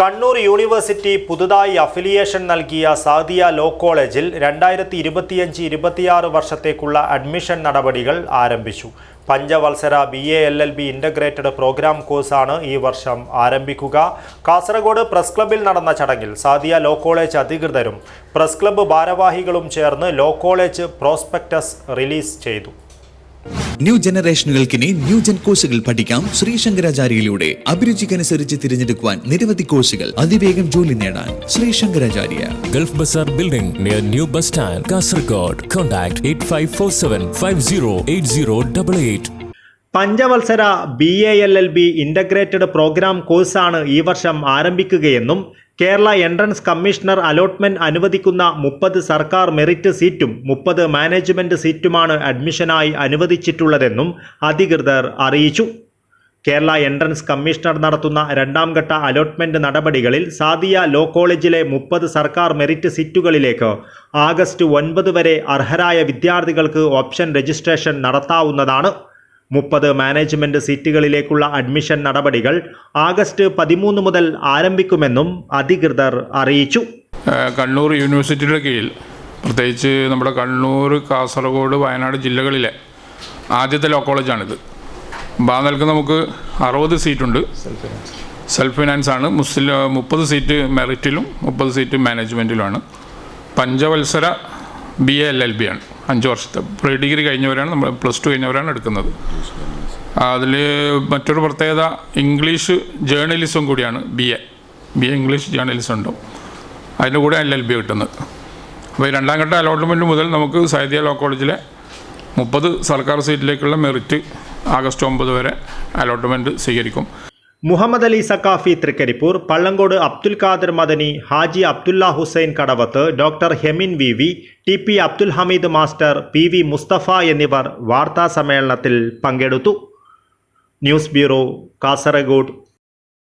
Kannur university പുതുതായി affiliation നൽകിയ Sadiya law കോളേജിൽ രണ്ടായിരത്തി ഇരുപത്തിയഞ്ച് ഇരുപത്തിയാറ് വർഷത്തേക്കുള്ള അഡ്മിഷൻ നടപടികൾ ആരംഭിച്ചു. പഞ്ചവത്സര B A L L B integrated programme കോഴ്സാണ് ഈ വർഷം ആരംഭിക്കുക. കാസർഗോഡ് പ്രസ് ക്ലബിൽ നടന്ന ചടങ്ങിൽ സാദിയ ലോ കോളേജ് അധികൃതരും പ്രസ് ക്ലബ്ബ് ഭാരവാഹികളും ചേർന്ന് ലോ കോളേജ് പ്രോസ്പെക്ടസ് റിലീസ് ചെയ്തു. ന്യൂ ജനറേഷനുകൾക്കിനി ന്യൂ ജൻ കോഴ്സുകൾ പഠിക്കാം ശ്രീശങ്കരാചാര്യയിലൂടെ അഭിരുചിക്കനുസരിച്ച് തിരഞ്ഞെടുക്കുവാൻ നിരവധി കോഴ്സുകൾ അതിവേഗം ജോലി നേടാൻ Sree Sankaracharya Gulf Bazaar Building near New Bus Stand, Kasargod. Contact 8547 508088. പഞ്ചവത്സര B A L L B integrated programme കോഴ്സാണ് ഈ വർഷം ആരംഭിക്കുകയെന്നും കേരള എൻട്രൻസ് കമ്മീഷണർ അലോട്ട്മെന്റ് അനുവദിക്കുന്ന മുപ്പത് സർക്കാർ മെറിറ്റ് സീറ്റും മുപ്പത് മാനേജ്മെന്റ് സീറ്റുമാണ് അഡ്മിഷനായി അനുവദിച്ചിട്ടുള്ളതെന്നും അധികൃതർ അറിയിച്ചു. കേരള എൻട്രൻസ് കമ്മീഷണർ നടത്തുന്ന രണ്ടാം ഘട്ട അലോട്ട്മെന്റ് നടപടികളിൽ സാദിയ ലോ കോളേജിലെ മുപ്പത് സർക്കാർ മെറിറ്റ് സീറ്റുകളിലേക്ക് ആഗസ്റ്റ് ഒൻപത് വരെ അർഹരായ വിദ്യാർത്ഥികൾക്ക് ഓപ്ഷൻ രജിസ്ട്രേഷൻ നടത്താവുന്നതാണ്. മുപ്പത് മാനേജ്മെന്റ് സീറ്റുകളിലേക്കുള്ള അഡ്മിഷൻ നടപടികൾ ആഗസ്റ്റ് പതിമൂന്ന് മുതൽ ആരംഭിക്കുമെന്നും അധികൃതർ അറിയിച്ചു. കണ്ണൂർ യൂണിവേഴ്സിറ്റിയുടെ കീഴിൽ പ്രത്യേകിച്ച് നമ്മുടെ കണ്ണൂർ കാസർഗോഡ് വയനാട് ജില്ലകളിലെ ആദ്യത്തെ ലോ കോളേജാണിത് നിലയ്ക്ക് നമുക്ക് അറുപത് സീറ്റുണ്ട് സെൽഫ് ഫിനാൻസ് ആണ്. മുസ്ലിം മുപ്പത് സീറ്റ് മെറിറ്റിലും മുപ്പത് സീറ്റ് മാനേജ്മെന്റിലുമാണ് പഞ്ചവത്സര B A L L B ആണ്. അഞ്ച് വർഷത്തെ. പ്രീ ഡിഗ്രി കഴിഞ്ഞവരാണ് നമ്മൾ പ്ലസ് ടു കഴിഞ്ഞവരാണ് എടുക്കുന്നത്. അതിൽ മറ്റൊരു പ്രത്യേകത ഇംഗ്ലീഷ് ജേർണലിസം കൂടിയാണ് B A B A English journalism ഉണ്ടാവും അതിന്റെ കൂടെ എൽ എൽ ബി കിട്ടുന്നത്. അപ്പോൾ ഈ രണ്ടാം ഘട്ട അലോട്ട്മെന്റ് മുതൽ നമുക്ക് സൈദിയ ലോ കോളേജിലെ മുപ്പത് സർക്കാർ സീറ്റിലേക്കുള്ള മെറിറ്റ് ആഗസ്റ്റ് ഒമ്പത് വരെ അലോട്ട്മെന്റ് സ്വീകരിക്കും. Muhammad Ali Saqafi Thrikaripur Pallangode Abdul Khader Madani Haji Abdulla Hussain Kadavath doctor Hemin V V T P Abdul Hameed master P V Musthafa എന്നിവർ വാർത്താ സമ്മേളനത്തിൽ പങ്കെടുത്തു. News bureau Kasaragod.